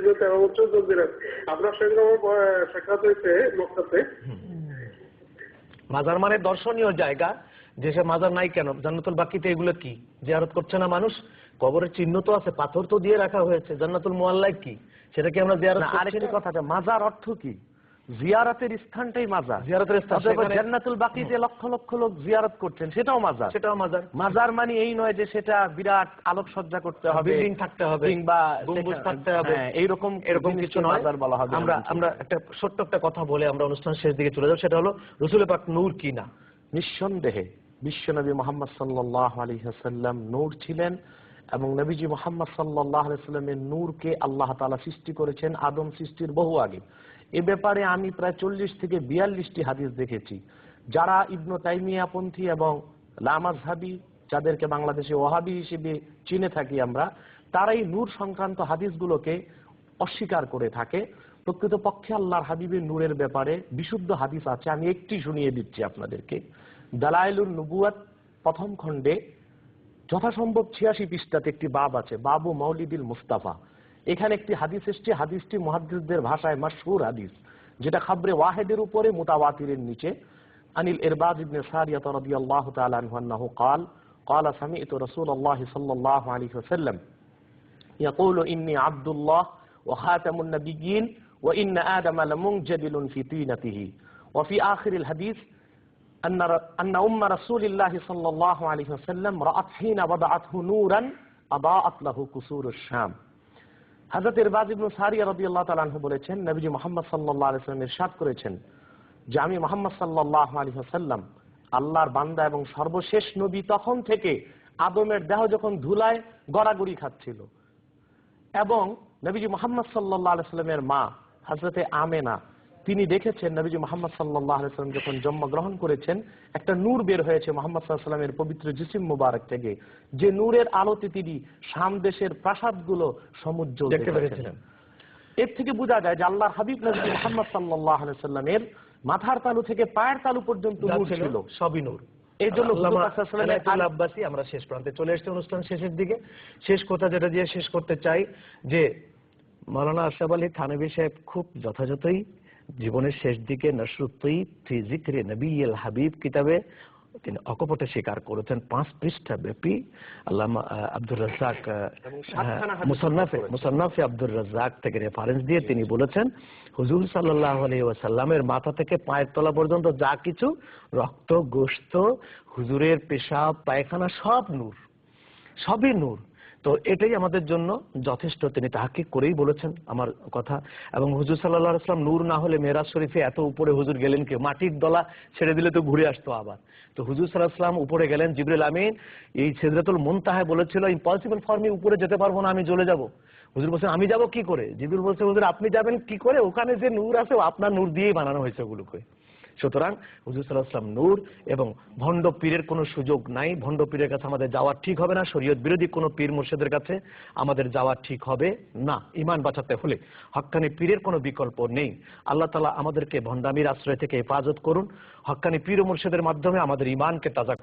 দীর্ঘ তেরো বছর যোগ দিলেন আপনার সঙ্গে আমার সাক্ষাৎ হয়েছে মক্কাতে মাজার মানে দর্শনীয় জায়গা যেসব মাজার নাই কেন? জান্নাতুল বাকিতে এগুলো কি? জিয়ারত করছে না মানুষ? কবরের চিহ্ন তো আছে পাথর তো দিয়ে রাখা হয়েছে। জান্নাতুল মোয়াল্লাই কি? সেটা কি আমরা জিয়ারত আরেকটি? কথা আছে মাজার অর্থ কি? জিয়ারতের স্থানটাই মাজার। জিয়ারতের স্থান, জান্নাতুল বাকিতে লক্ষ লক্ষ লোক জিয়ারত করছেন সেটাও মাজার। সেটাও মাজার। মাজার মানে এই নয় যে সেটা বিরাট আলোকসজ্জা করতে হবে বিল্ডিং থাকতে হবে কিংবা গম্বুজ থাকতে হবে হ্যাঁ, এইরকম এরকম কিছু নয়। মাজার বলা হবে আমরা আমরা একটা ছোট্ট একটা কথা বলে আমরা অনুষ্ঠান শেষ দিকে চলে যাব সেটা হলো রসুল পাক নূর কিনা নিঃসন্দেহে বিশ্বনবী মোহাম্মদ সাল্লাহ আলী হাসাল্লাম নূর ছিলেন এবং নবীজি মোহাম্মদ সাল্লাহ আলাইস্লামের নূরকে আল্লাহ তালা সৃষ্টি করেছেন আদম সৃষ্টির বহু আগে। এ ব্যাপারে আমি প্রায় চল্লিশ থেকে বিয়াল্লিশটি হাদিস দেখেছি। যারা ইবনু তাইমিয়াপন্থী এবং লামাজহাবি যাদেরকে বাংলাদেশে ওহাবি হিসেবে চিনে থাকি আমরা, তারাই নূর সংক্রান্ত হাদিসগুলোকে অস্বীকার করে থাকে। প্রকৃত পক্ষে আল্লাহর হাবিবের নূরের ব্যাপারে বিশুদ্ধ হাদিস আছে, আমি একটি শুনিয়ে দিচ্ছি আপনাদেরকে। দালাইলুন নবুয়াত প্রথম খণ্ডে যথাসম্ভব ছিয়াশি পৃষ্ঠাতে একটি বাব আছে বাবু মৌলিদুল মুস্তাফা এখানে একটি হাদিস এসছে হাদিসটি মুহাদ্দিসদের ভাষায় মাশহুর হাদিস যেটা খাবরে ওয়াহেদের উপরে মুতাওয়াতিরের নিচে আনিল ইরবাজ ইবনে সারিয়াত রাদিয়াল্লাহু তাআলা আনহু আন্নাহু قال قال سمعت رسول الله صلى الله عليه وسلم يقول إني عبد الله وخاتم النبيين وإن آدم لمنجدل في طينته وفي آخر الحديث أن ر- أن أم رسول الله صلى الله عليه وسلم رأت حين وضعته نورا أضاءت له قصور الشام হযরত ইরবাজ ইবনে সারিয়া রাদিয়াল্লাহু তাআলা আনহু বলেছেন নবীজি মুহাম্মদ সাল্লাল্লাহু আলাইহি ওয়াসাল্লাম ইরশাদ করেছেন যে আমি মুহাম্মদ সাল্লাল্লাহু আলাইহি ওয়াসাল্লাম আল্লাহর বান্দা এবং সর্বশেষ নবী তখন থেকে আদমের দেহ যখন ধুলায় গড়াগড়ি খাচ্ছিল এবং নবীজি মোহাম্মদ সাল্লাহ আলাইস্লামের মা হজরতে আমেনা তিনি দেখেছেন নবীজি মোহাম্মদ সাল্লাহ আলাইস্লাম যখন জন্মগ্রহণ করেছেন একটা নূর বের হয়েছে মোহাম্মদ সাল্লামের পবিত্র জিসিম মুবারক থেকে। যে নূরের আলোতে তিনি শাম দেশের প্রাসাদগুলো সমুজ্জ্বল দেখতে পেরেছিলেন। এর থেকে বোঝা যায় যে আল্লাহর হাবিব নবী মোহাম্মদ সাল্লাহ আলাইস্লামের মাথার তালু থেকে পায়ের তালু পর্যন্ত নূর ছিল। সবই নূর। এই জন্য আব্বাসী আমরা শেষ প্রান্তে চলে এসেছি অনুষ্ঠান শেষের দিকে। শেষ কথা যেটা দিয়ে শেষ করতে চাই যে মৌলানা আশরাফ আলী থানবী সাহেব খুব যথাযথই জীবনের শেষ দিকে নবীল হাবিব কিতাবে তিনি অকপটে স্বীকার করেছেন। পাঁচ পৃষ্ঠা ব্যাপী আল্লামা আহ, আব্দুর রাজ্জাক হাদিস মুসান্নাফে মুসান্নাফে আব্দুর রাজ্জাক থেকে রেফারেন্স দিয়ে তিনি বলেছেন হুজুর সাল্লাহ ওয়াসাল্লামের মাথা থেকে পায়ের তলা পর্যন্ত যা কিছু রক্ত গোশত হুজুরের পেশাব পায়খানা সব নূর সবই নূর। তো এটাই আমাদের জন্য যথেষ্ট। তিনি তাহাকে করেই বলেছেন আমার কথা। এবং হুজুর সাল্লাহ আসলাম নূর না হলে মেরাজ শরীফে এত উপরে হুজুর গেলেন কি? মাটির দলা ছেড়ে দিলে তো ঘুরে আসতো আবার। তো হুজুর সাল্লাহ আসলাম উপরে গেলেন জিবরুল আমিন, এই সেদরাতুল মুনতাহায় বলেছিল ইম্পসিবল ফর মি উপরে যেতে পারব না, আমি চলে যাব। হুজুর বলছেন, আমি যাব কি করে? জিবরুল বলছে, হুজুর, আপনি যাবেন কি করে? ওখানে যে নূর আছে, আপনার নূর দিয়েই বানানো হয়েছে ওগুলোকে। সুতরাং হুজুর সাল্লাহাম নূর এবং ভণ্ড পীরের কোনো সুযোগ নাই। ভণ্ড পীরের কাছে আমাদের যাওয়া ঠিক হবে না। শরীয়ত বিরোধী কোনো পীর মুর্শিদের কাছে আমাদের যাওয়া ঠিক হবে না। ইমান বাঁচাতে হলে হক্কানি পীরের কোনো বিকল্প নেই। আল্লাহ তালা আমাদেরকে ভণ্ডামির আশ্রয় থেকে হেফাজত করুন। হক্কানি পীর মুর্শিদের মাধ্যমে আমাদের ইমানকে তাজা